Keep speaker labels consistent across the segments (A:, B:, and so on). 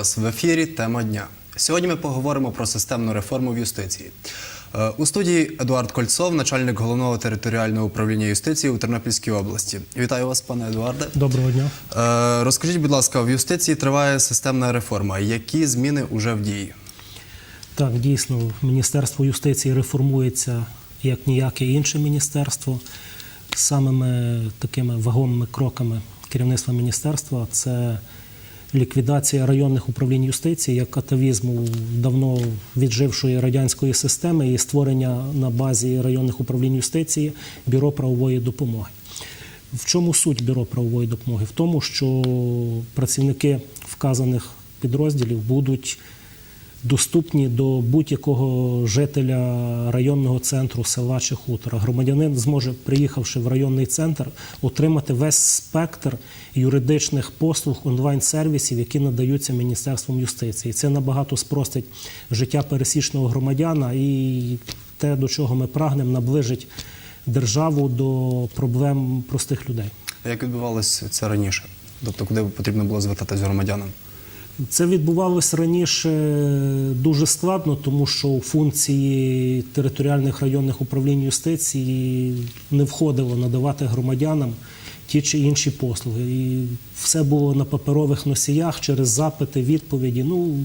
A: Вас в ефірі. Тема дня. Сьогодні ми поговоримо про системну реформу в юстиції. Е, У студії Едуард Кольцов, начальник головного територіального управління юстиції у Тернопільській області. Вітаю вас, пане Едуарде.
B: Доброго дня.
A: Е, Розкажіть, будь ласка, в юстиції триває системна реформа. Які зміни вже в дії?
B: Так, дійсно, Міністерство юстиції реформується як ніяке інше міністерство. Самими такими вагомими кроками керівництва міністерства це ліквідація районних управлінь юстиції як атавізму давно віджившої радянської системи і створення на базі районних управлінь юстиції бюро правової допомоги. В чому суть бюро правової допомоги? В тому, що працівники вказаних підрозділів будуть доступні до будь-якого жителя районного центру села чи хутора. Громадянин зможе, приїхавши в районний центр, отримати весь спектр юридичних послуг онлайн-сервісів, які надаються Міністерством юстиції. Це набагато спростить життя пересічного громадяна і те, до чого ми прагнемо, наближить державу до проблем простих людей.
A: А Як відбувалося це раніше? Тобто, куди потрібно було звертатись громадянам?
B: Це відбувалося раніше дуже складно, тому що функції територіальних районних управлінь юстиції не входило надавати громадянам ті чи інші послуги. І все було на паперових носіях через запити, відповіді. Ну,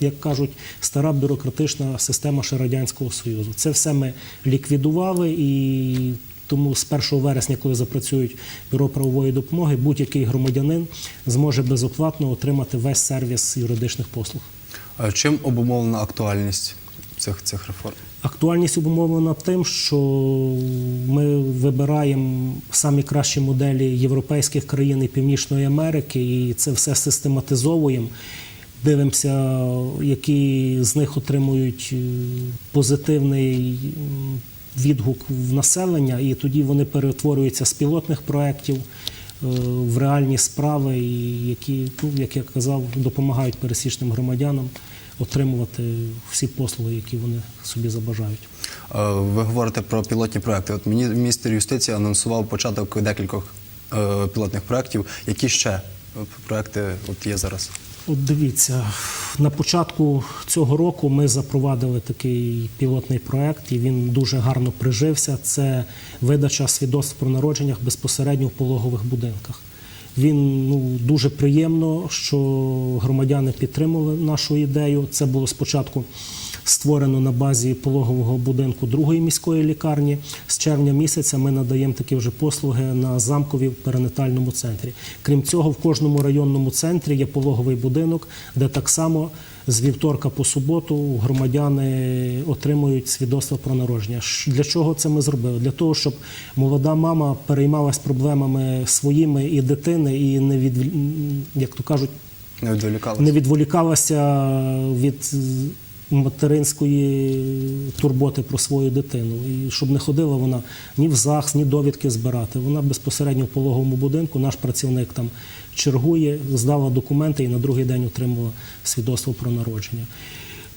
B: як кажуть, стара бюрократична система ще Радянського Союзу. Це все ми ліквідували і тому з 1 вересня, коли запрацюють бюро правової допомоги, будь-який громадянин зможе безоплатно отримати весь сервіс юридичних послуг.
A: А Чим обумовлена актуальність цих, цих реформ?
B: Актуальність обумовлена тим, що ми вибираємо самі кращі моделі європейських країн і Північної Америки, і це все систематизовуємо. Дивимося, які з них отримують е, позитивний відгук в населення, і тоді вони перетворюються з пілотних проєктів е, в реальні справи, які, ну, як я казав, допомагають пересічним громадянам отримувати всі послуги, які вони собі забажають.
A: Е, Ви говорите про пілотні проекти. От мені міністр юстиції анонсував початок декількох е, пілотних проєктів. Які ще проекти от є зараз?
B: От дивіться, на початку цього року ми запровадили такий пілотний проект, і він дуже гарно прижився. Це видача свідоцтв про народження безпосередньо в пологових будинках. Він ну дуже приємно, що громадяни підтримали нашу ідею. Це було спочатку створено на базі пологового будинку другої міської лікарні. З червня місяця ми надаємо такі вже послуги на замкові в перинатальному центрі. Крім цього, в кожному районному центрі є пологовий будинок, де так само з вівторка по суботу громадяни отримують свідоцтво про народження. Для чого це ми зробили? Для того, щоб молода мама переймалась проблемами своїми і дитини, і не від як то кажуть,
A: Не відволікалися?
B: не відволікалася від материнської турботи про свою дитину. І щоб не ходила вона ні в ЗАГС, ні довідки збирати. Вона безпосередньо в пологовому будинку, наш працівник там чергує, здала документи і на другий день отримала свідоцтво про народження.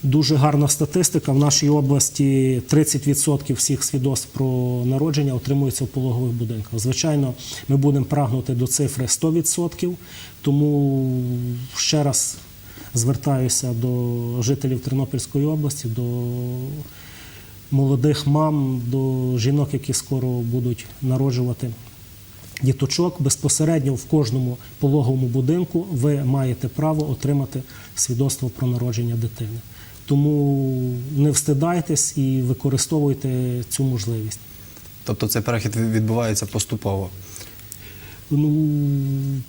B: Дуже гарна статистика. В нашій області 30% всіх свідоцтв про народження отримуються в пологових будинках. Звичайно, ми будемо прагнути до цифри 100%, тому ще раз звертаюся до жителів Тернопільської області, до молодих мам, до жінок, які скоро будуть народжувати діточок. Безпосередньо в кожному пологовому будинку ви маєте право отримати свідоцтво про народження дитини. Тому не встидайтесь і використовуйте цю можливість.
A: Тобто цей перехід відбувається поступово.
B: Ну,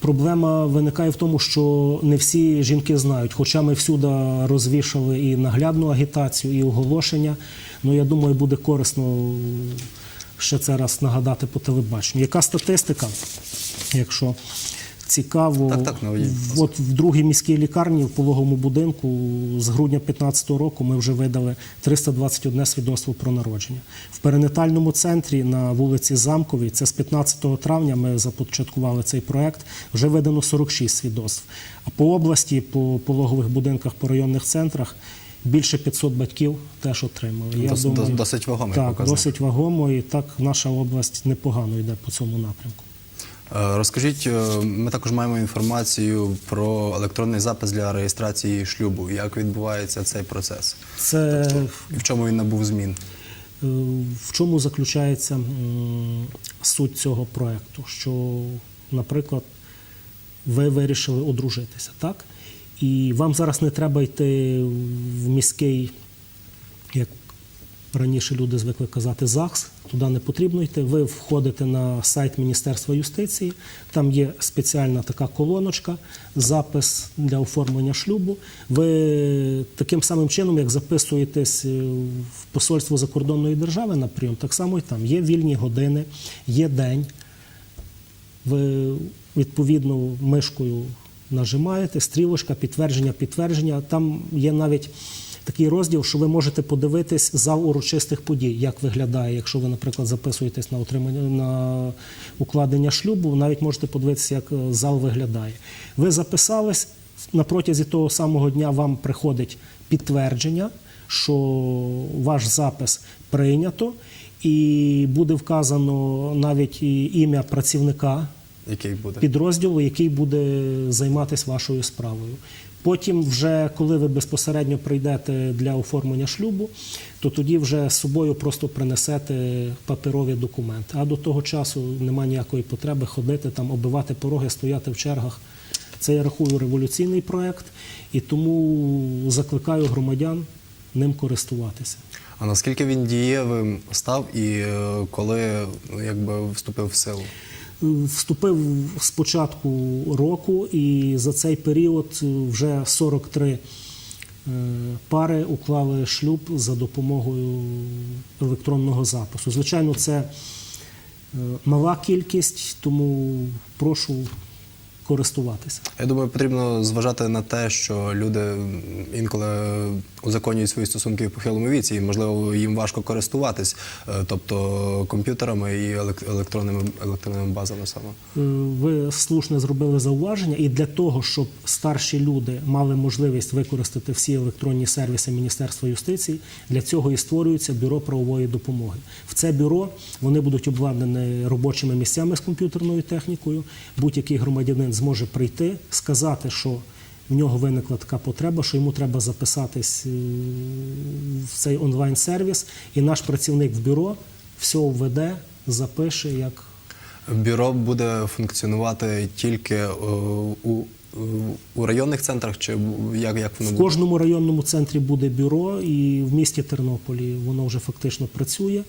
B: проблема виникає в тому, що не всі жінки знають, хоча ми всюди розвішали і наглядну агітацію, і оголошення. Ну, я думаю, буде корисно ще це раз нагадати по телебаченню. Яка статистика, якщо цікаво,
A: Так, так, наведіть,
B: от в другій міській лікарні в пологовому будинку з грудня 2015 року ми вже видали 321 свідоцтво про народження. В перинатальному центрі на вулиці Замковій, це з 15 травня ми започаткували цей проект, вже видано 46 свідоцтв. А по області, по пологових будинках, по районних центрах більше 500 батьків теж отримали.
A: Дос- дос- досить вагомий
B: так,
A: показник.
B: досить вагомо, і так наша область непогано йде по цьому напрямку.
A: Е, Розкажіть, е, ми також маємо інформацію про електронний запис для реєстрації шлюбу. Як відбувається цей процес?
B: Це
A: І в чому він набув змін?
B: Е, В чому заключається суть цього проекту? Що, наприклад, ви вирішили одружитися, так? І вам зараз не треба йти в міський, раніше люди звикли казати, ЗАГС. Туди не потрібно йти. Ви входите на сайт Міністерства юстиції, там є спеціальна така колоночка, запис для оформлення шлюбу. Ви таким самим чином, як записуєтесь е, в посольство закордонної держави на прийом, так само і там є вільні години, є день. Ви відповідно мишкою нажимаєте, стрілочка, підтвердження, підтвердження. Там є навіть такий розділ, що ви можете подивитись зал урочистих подій, як виглядає, якщо ви, наприклад, записуєтесь на отримання на укладення шлюбу, навіть можете подивитися, як е, зал виглядає. Ви записались на протязі того самого дня вам приходить підтвердження, що ваш запис прийнято, і буде вказано навіть ім'я працівника
A: Який буде?
B: підрозділу, який буде займатися вашою справою. Потім, вже коли ви безпосередньо прийдете для оформлення шлюбу, то тоді вже з собою просто принесете паперові документи. А до того часу немає ніякої потреби ходити там, оббивати пороги, стояти в чергах. Це я рахую революційний проект, і тому закликаю громадян ним користуватися.
A: А наскільки він дієвим став і е, коли ну, якби вступив в силу?
B: Вступив з початку року, і за цей період вже 43 е, пари уклали шлюб за допомогою електронного запису. Звичайно, це е, мала кількість, тому прошу користуватися.
A: Я думаю, потрібно зважати на те, що люди інколи узаконюють свої стосунки в похилому віці, і можливо їм важко користуватись, е, тобто комп'ютерами і елек- електронними електронними базами саме.
B: Е, Ви слушне зробили зауваження, і для того, щоб старші люди мали можливість використати всі електронні сервіси Міністерства юстиції, для цього і створюється бюро правової допомоги. В це бюро вони будуть обладнані робочими місцями з комп'ютерною технікою. Будь-який громадянин зможе прийти, сказати, що в нього виникла така потреба, що йому треба записатись е, в цей онлайн-сервіс, і наш працівник в бюро все введе, запише як.
A: Бюро буде функціонувати тільки е, у, у районних центрах, чи як, як воно
B: В
A: буде?
B: кожному районному центрі буде бюро, і в місті Тернополі воно вже фактично працює.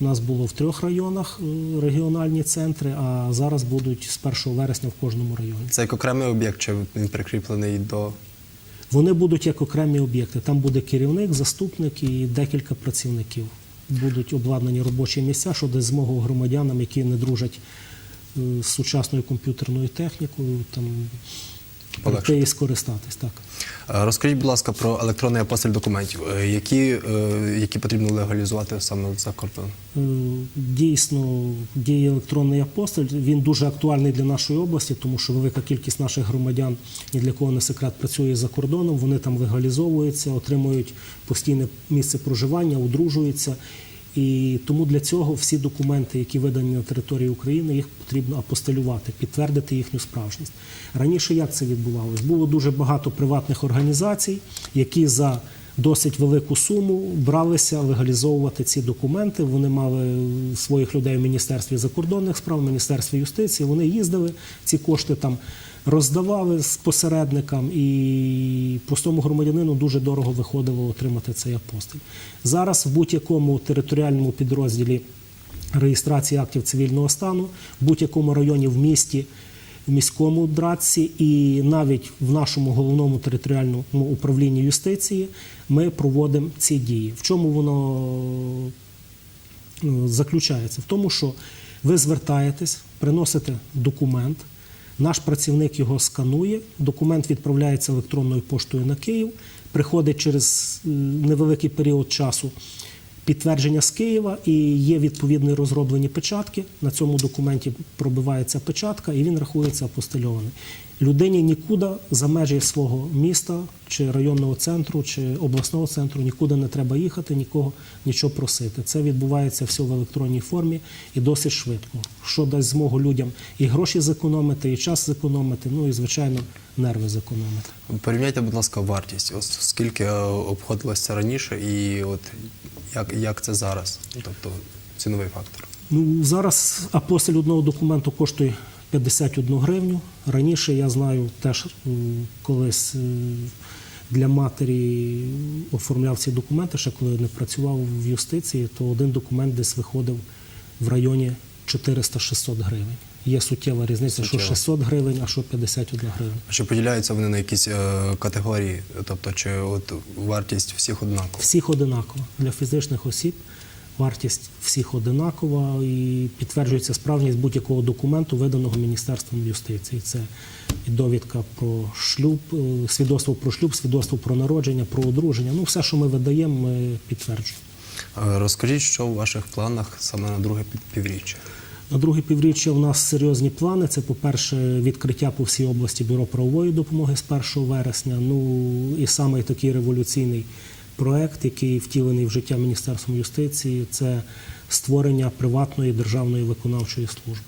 B: У нас було в трьох районах е, регіональні центри, а зараз будуть з 1 вересня в кожному районі.
A: Це як окремий об'єкт, чи він прикріплений до
B: Вони будуть як окремі об'єкти. Там буде керівник, заступник і декілька працівників. Будуть обладнані робочі місця, що дасть змогу громадянам, які не дружать е, з сучасною комп'ютерною технікою, там і скористатись. Так.
A: Е, Розкажіть, будь ласка, про електронний апостиль документів, Е, які, е, які потрібно легалізувати саме за кордон.
B: Дійсно, діє електронний апостоль. Він дуже актуальний для нашої області, тому що велика кількість наших громадян, ні для кого не секрет, працює за кордоном. Вони там легалізовуються, отримують постійне місце проживання, одружуються. І тому для цього всі документи, які видані на території України, їх потрібно апостилювати, підтвердити їхню справжність. Раніше як це відбувалось? Було дуже багато приватних організацій, які за досить велику суму бралися легалізовувати ці документи. Вони мали своїх людей в Міністерстві закордонних справ, в Міністерстві юстиції. Вони їздили, ці кошти там роздавали з посередникам, і простому громадянину дуже дорого виходило отримати цей апостиль. Зараз в будь-якому територіальному підрозділі реєстрації актів цивільного стану, в будь-якому районі в місті в міському дратці і навіть в нашому головному територіальному управлінні юстиції ми проводимо ці дії. В чому воно е, заключається? В тому, що ви звертаєтесь, приносите документ, наш працівник його сканує, документ відправляється електронною поштою на Київ, приходить через е, невеликий період часу підтвердження з Києва і є відповідні розроблені печатки. На цьому документі пробивається печатка, і він рахується апостильований. Людині нікуди за межі свого міста чи районного центру, чи обласного центру нікуди не треба їхати, нікого нічого просити. Це відбувається все в електронній формі і досить швидко, що дасть змогу людям і гроші зекономити, і час зекономити, ну і звичайно нерви зекономити.
A: Порівняйте, будь ласка, вартість. Ось скільки е, обходилось це раніше, і от як, як це зараз? Тобто ціновий фактор.
B: Ну, зараз апостиль одного документу коштує 51 гривню. Раніше я знаю теж колись е, для матері оформляв ці документи, ще коли не працював в юстиції, то один документ десь виходив в районі 400-600 гривень. Є суттєва різниця, що
A: Суттєва.
B: 600 гривень, а що 51 гривня.
A: Чи поділяються вони на якісь е, категорії? Тобто, чи от вартість всіх однакова?
B: Всіх одинаково. Для фізичних осіб вартість всіх одинакова і підтверджується справжність будь-якого документу, виданого Міністерством юстиції. Це і довідка про шлюб, е, свідоцтво про шлюб, свідоцтво про народження, про одруження. Ну, все, що ми видаємо, ми підтверджуємо.
A: Розкажіть, що у ваших планах саме на друге півріччя?
B: На друге півріччя у нас серйозні плани. Це, по-перше, відкриття по всій області бюро правової допомоги з 1 вересня. Ну і саме такий революційний проект, який втілений в життя Міністерством юстиції, це створення приватної державної виконавчої служби.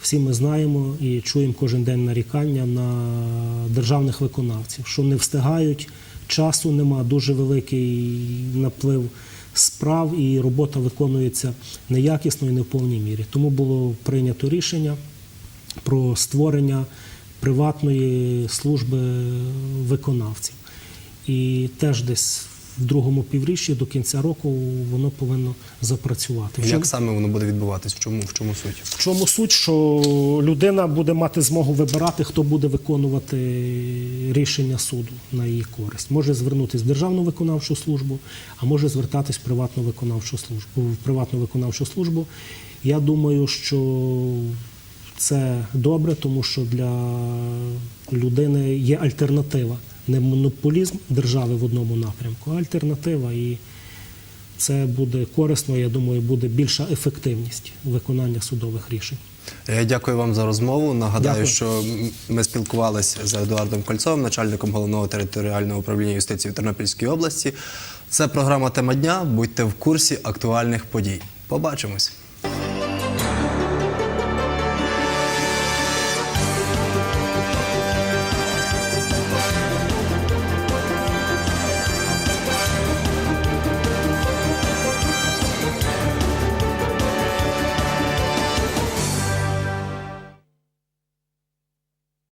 B: Всі ми знаємо і чуємо кожен день нарікання на державних виконавців, що не встигають, часу нема, дуже великий наплив справ і робота виконується неякісно і не в повній мірі. Тому було прийнято рішення про створення приватної служби виконавців. І теж десь в другому півріччі до кінця року воно повинно запрацювати.
A: Як саме воно буде відбуватись? В чому, в чому суть?
B: В чому суть, що людина буде мати змогу вибирати, хто буде виконувати рішення суду на її користь. Може звернутися в державну виконавчу службу, а може звертатись в приватну виконавчу службу. В приватну виконавчу службу. Я думаю, що це добре, тому що для людини є альтернатива. Не монополізм держави в одному напрямку, а альтернатива і це буде корисно. Я думаю, буде більша ефективність виконання судових рішень.
A: Я дякую вам за розмову. Нагадаю,
B: Дякую.
A: що ми спілкувалися з Едуардом Кольцовим, начальником головного територіального управління юстиції в Тернопільській області. Це програма Тема дня. Будьте в курсі актуальних подій. Побачимось.